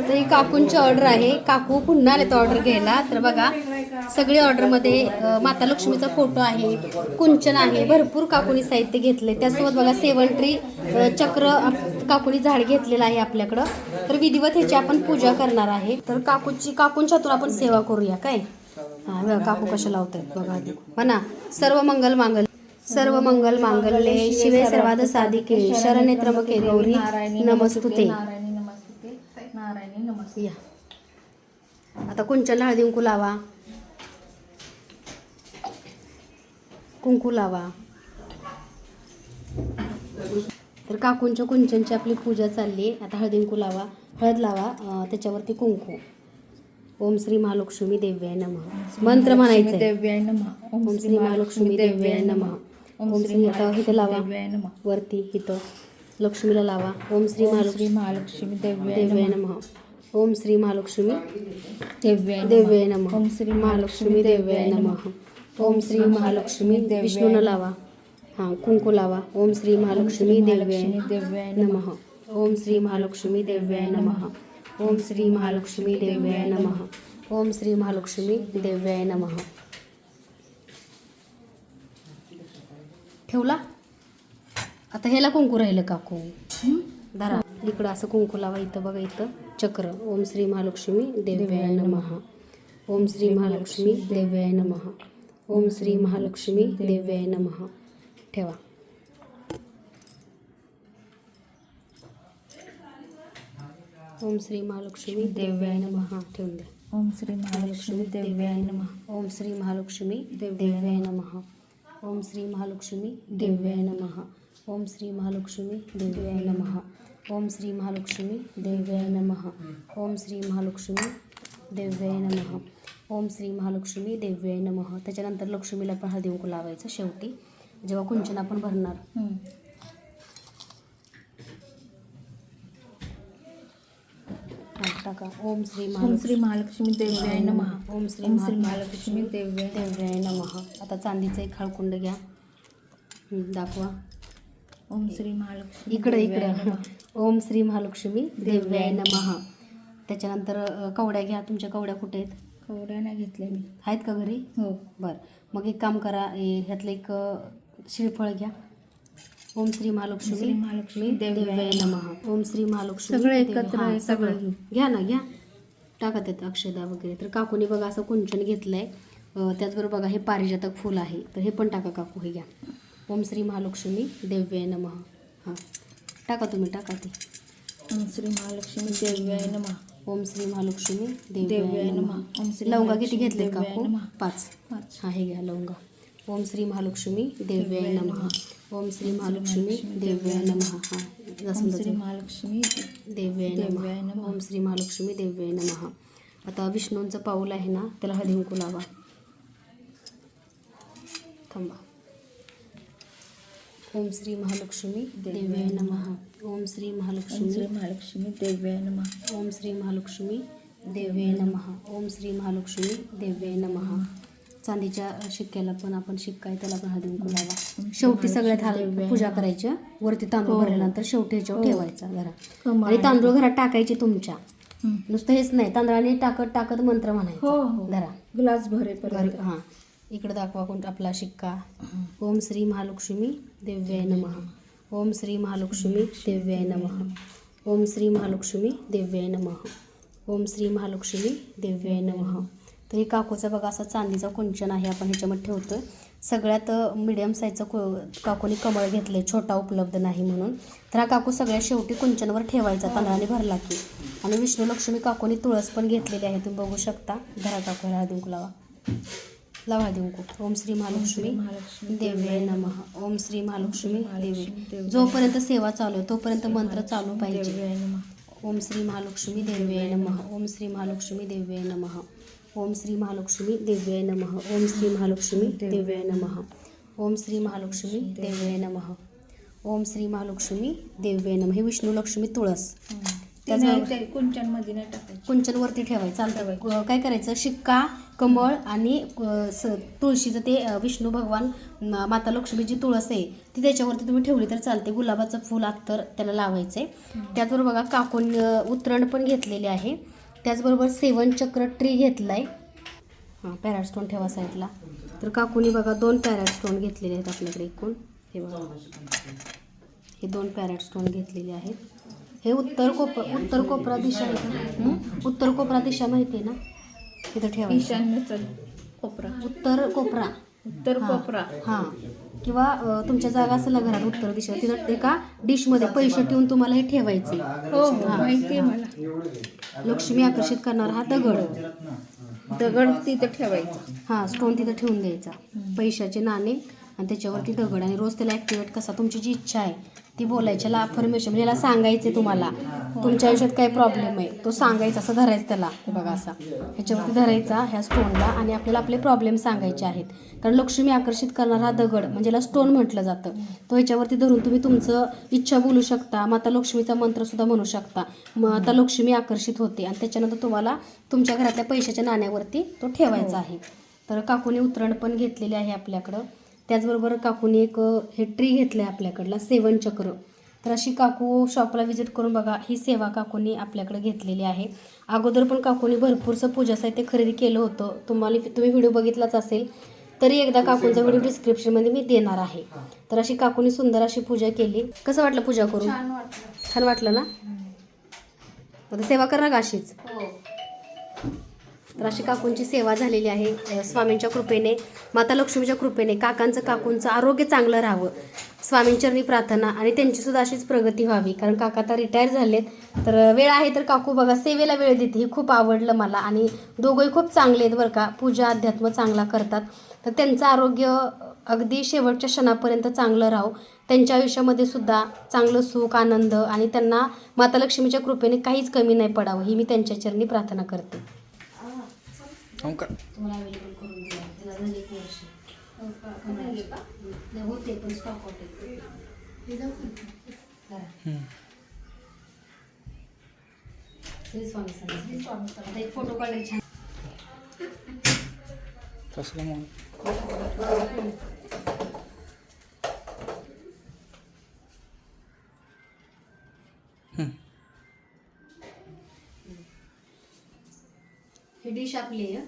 तर ही काकूंची ऑर्डर आहे. काकू पुन्हा आले ऑर्डर घ्यायला. तर बघा सगळी ऑर्डरमध्ये माता लक्ष्मीचा फोटो आहे कुंचन आहे. भरपूर काकूनी साहित्य घेतले त्यासोबत बघा सेवन ट्री चक्र काकुनी काकूनी झाड घेतलेलं आहे आपल्याकडं. तर विधिवत ह्याची आपण पूजा करणार आहे. तर काकूची काकूंच्या हातून आपण सेवा करूया काय? हा काकू कशा लावतात बघा म्हणा हो सर्व मंगल मांगल सर्व मंगल मांगल्ये. शिवे सर्वाद साधिके. शरणे त्र्यंबके गौरी. नमस्तुते. नमस्ते या. आता कुंचनला हळदी कुंकू लावा कुंकू लावा. तर काकूंच्या कुंचनची आपली पूजा चालली. आता हळदी कुंकू लावा. हळद लावा त्याच्यावरती कुंकू. ओम श्री महालक्ष्मी देव्याय नमः. मंत्र म्हणायचं आहे. देव्याय नमः. ओम श्री महालक्ष्मी देव्याय नमः. ओम श्री इथे लावा. वरती इथं लक्ष्मीला लावा. ओम श्री महालक्ष्मी महालक्ष्मी देव्याय नमः. ओम श्री महालक्ष्मी देव्याय देव्याय नमः। ओम श्री महालक्ष्मी देव्याय नमः। ओम श्री महालक्ष्मी विष्णूनं लावा। हां कुंकू लावा। ओम श्री महालक्ष्मी देव्याय देव्याय नमः नमः। ओम श्री महालक्ष्मी देव्याय नमः। ओम श्री महालक्ष्मी देव्याय नमः। ओम श्री महालक्ष्मी देव्याय नमः। ठेवला? आता ह्याला कुंकू राहिलं काकू. धरा. इकडं असं कुंकू लावा इथं बघा इथं. चक्र. ओम श्री महालक्ष्मी देव्याय नमः. ओम श्री महालक्ष्मी देव्याय नमः. ओम श्री महालक्ष्मी देव्याय नमः. ठेवा. ओम श्री महालक्ष्मी देव्याय नमः. ठेवून द्या. ओम श्री महालक्ष्मी देव्याय नमः. ओम श्री महालक्ष्मी देव्याय नमः. ओम श्री महालक्ष्मी देव्याय नमः। ओम श्री महालक्ष्मी देव्याय नमः। ओम श्री महालक्ष्मी देव्याय नमः। ओम श्री महालक्ष्मी देव्याय नमः। ओम श्री महालक्ष्मी देव्याय नमः। त्याच्यानंतर लक्ष्मीला पण हळदी लावायचं शेवटी. जेव्हा कुंचन आपण भरणार हम्म. हा, टाका ओम श्री ओम श्री महालक्ष्मी. देव्याय नमः. ओम श्री श्री महा- महालक्ष्मी देव्याय देव्याय नमः. आता चांदीचं एक हळकुंड घ्या. दाखवा. ओम श्री महालक्ष्मी इकडे इकडे. ओम श्री महालक्ष्मी देव्याय नमः. त्याच्यानंतर कवड्या घ्या. तुमच्या कवड्या कुठे आहेत? कवड्या नाही घेतल्या मी. आहेत का घरी? हो. बरं. मग एक काम करा. ह्यातलं एक अ, श्रीफळ घ्या. ओम श्री महालक्ष्मी महालक्ष्मी देव्याय नमः ओम श्री महालक्ष्मी सगळं एकत्र आहे, सगळं. घ्या ना घ्या. टाका त्यात अक्षदा वगैरे. तर काकूने बघा असं कुंचन घेतलंय. अ, त्याचबरोबर बघा हे पारिजातक फुल आहे. तर हे पण टाका काकू हे घ्या. ओम श्री महालक्ष्मी देव्याय नम. हाँ. टाका तुम्ही टाका ते. ओम श्री महालक्ष्मी देव्याय नम. ओम श्री महालक्ष्मी देव्याय नमः. ओम श्री लवंगा किती घेतले काकू? पाच. पाच. हा हे घ्या लवंगा. ओम श्री महालक्ष्मी देव्याय नमः ओम श्री महालक्ष्मी देव्याय नमः हा ओम लसूण श्री लसूण. महालक्ष्मी देव्याय देव्याय नमः नमः. ओम श्री महालक्ष्मी देव्याय नमः आता विष्णूंचं पाऊल आहे ना त्याला हळदी कुंकू लावा थांबा ओम श्री महालक्ष्मी देव्याय नमः ओम श्री ओम महालक्ष्मी श्री महालक्ष्मी देव्याय नमः ओम श्री महालक्ष्मी देव्याय नमः ओम श्री महालक्ष्मी देव्याय नमः चांदीच्या शिक्क्याला पण आपण शिक्का आहे त्याला पण हळदी कुंकू लावा शेवटी सगळ्यात हा पूजा करायची हं. वरती तांदूळ हो. भरल्यानंतर शेवटी ह्याच्यावर हो. ठेवायचा कमाल. आणि तांदूळ घरात टाकायचे तुमच्या. नुसतं हेच नाही. तांदळाने टाकत टाकत मंत्र म्हणायचा. हो हो. धरा ग्लास भरेपर्यंत. हां. इकडे दाखवा कोण आपला शिक्का. ओम श्री महालक्ष्मी देव्याय नमः. ओम श्री महालक्ष्मी देव्याय नमः. ओम श्री महालक्ष्मी देव्याय नमः. ओम श्री महालक्ष्मी देव्याय नमः. तर हे काकूचा बघा असा चांदीचा कुंचन आहे आपण ह्याच्यामध्ये ठेवतोय. सगळ्यात मिडियम साईजचं को काकूने कमळ घेतले छोटा उपलब्ध नाही म्हणून. तर हा काकू सगळ्यात शेवटी कुंचनवर ठेवायचा तांदळाने भरला की. आणि विष्णू लक्ष्मी काकूने तुळस पण घेतलेली आहे तुम्ही बघू शकता. धरा काकू हळदी लावा. लावा देऊ ओम श्री महालक्ष्मी महालक्ष्मी देव्याय नमः. ओम श्री महालक्ष्मी देवी. जोपर्यंत सेवा चालू आहे तोपर्यंत मंत्र चालू पाहिजे. ओम श्री महालक्ष्मी देव्याय नमः. ओम श्री महालक्ष्मी देव्याय नमः. ओम श्री महालक्ष्मी देव्याय नमः. ओम श्री महालक्ष्मी देव्याय नमः. ओम श्री महालक्ष्मी देव्याय नमः. ओम श्री महालक्ष्मी देव्याय नमः. हे विष्णू लक्ष्मी तुळस. ते नाही ते कुंचनमध्ये नाही टाकायचं. कुंचनवरती ठेवायचं. चालतं काय करायचं? शिक्का कमळ आणि तुळशीचं ते विष्णू भगवान माता लक्ष्मीची तुळस आहे ती त्याच्यावरती तुम्ही ठेवली तर चालते. गुलाबाचं फुल अत्तर त्याला लावायचं आहे त्याचबरोबर बघा काकून उतरण पण घेतलेले आहे. त्याचबरोबर सेवन चक्र ट्री घेतला आहे हां पॅराट स्टोन ठेवा साईडला. तर काकूनी बघा दोन पॅराट स्टोन घेतलेले आहेत आपल्याकडे एकूण. हे बघा. हे दोन पॅरेट स्टोन घेतलेले आहेत. हे उत्तर कोप उत्तर कोपरा दिशा आहे? उत्तर कोपरा दिशा माहिती आहे ना? तिथं ठेवायचं ईशान्येचा कोपरा. उत्तर कोपरा. उत्तर. कोपरा. हां. किंवा तुमच्या जागा असेल ना घरात उत्तर दिशा तिथं एका डिशमध्ये पैसे ठेवून तुम्हाला हे ठेवायचे. हो हो माहिती आहे मला. लक्ष्मी आकर्षित करणारा हा दगड. दगड तिथं ठेवायचं. हां स्टोन तिथं ठेवून द्यायचा. पैशाचे नाणे आणि त्याच्यावरती दगड. आणि रोज त्याला ॲक्टिवेट कसा? तुमची जी इच्छा आहे. ती बोलायची याला अफर्मेशन म्हणजे याला सांगायचे तुम्हाला. तुमच्या आयुष्यात काय प्रॉब्लेम आहे? तो सांगायचा असं धरायचं त्याला. हे बघा असा. ह्याच्यावरती धरायचा ह्या स्टोनला आणि आपल्याला आपले प्रॉब्लेम सांगायचे आहेत. कारण लक्ष्मी आकर्षित करणारा हा दगड म्हणजे याला स्टोन म्हटलं जातं. तो ह्याच्यावरती धरून तुम्ही तुमचं इच्छा बोलू शकता. माता लक्ष्मीचा मंत्रसुद्धा म्हणू शकता. माता लक्ष्मी आकर्षित होते आणि त्याच्यानंतर तुम्हाला तुमच्या घरातल्या पैशाच्या नाण्यावरती तो ठेवायचा आहे. तर काकूने उतरण पण घेतलेले आहे आपल्याकडं. त्याचबरोबर काकूने एक हे ट्री घेतलं आहे आपल्याकडला सेवन चक्र. तर अशी काकू शॉपला व्हिजिट करून बघा ही सेवा काकूनी आपल्याकडे घेतलेली आहे. अगोदर पण काकूनी भरपूरसं पूजा साहित्य खरेदी केलं होतं. तुम्हाला तुम्ही व्हिडिओ बघितलाच असेल. तरी एकदा काकूंचा व्हिडिओ डिस्क्रिप्शनमध्ये मी देणार आहे. तर अशी काकूनी सुंदर अशी पूजा केली. कसं वाटलं पूजा करून? छान वाटलं. छान वाटलं ना? आता सेवा करा का अशीच? हो. तर अशी काकूंची सेवा झालेली आहे स्वामींच्या कृपेने माता लक्ष्मीच्या कृपेने काकांचं काकूंचं आरोग्य चांगलं राहावं. स्वामींचरणी प्रार्थना आणि त्यांचीसुद्धा अशीच प्रगती व्हावी. कारण काका आता रिटायर झालेत. तर वेळ आहे तर काकू बघा सेवेला वेळ देते हे खूप आवडलं मला. आणि दोघंही खूप चांगले आहेत बरं का. पूजा अध्यात्म चांगला करतात. तर त्यांचं आरोग्य अगदी शेवटच्या क्षणापर्यंत चांगलं राहो. त्यांच्या आयुष्यामध्ये सुद्धा चांगलं सुख आनंद आणि त्यांना माता लक्ष्मीच्या कृपेने काहीच कमी नाही पडावं ही मी त्यांच्या चरणी प्रार्थना करते. तुम्हाला अवेलेबल करून दिला त्याला झाले एक वर्ष नाही, होते पण स्टॉक होते करा. श्री स्वामी समर्थ. आता एक फोटो काढले छान ही डिश आपली आहे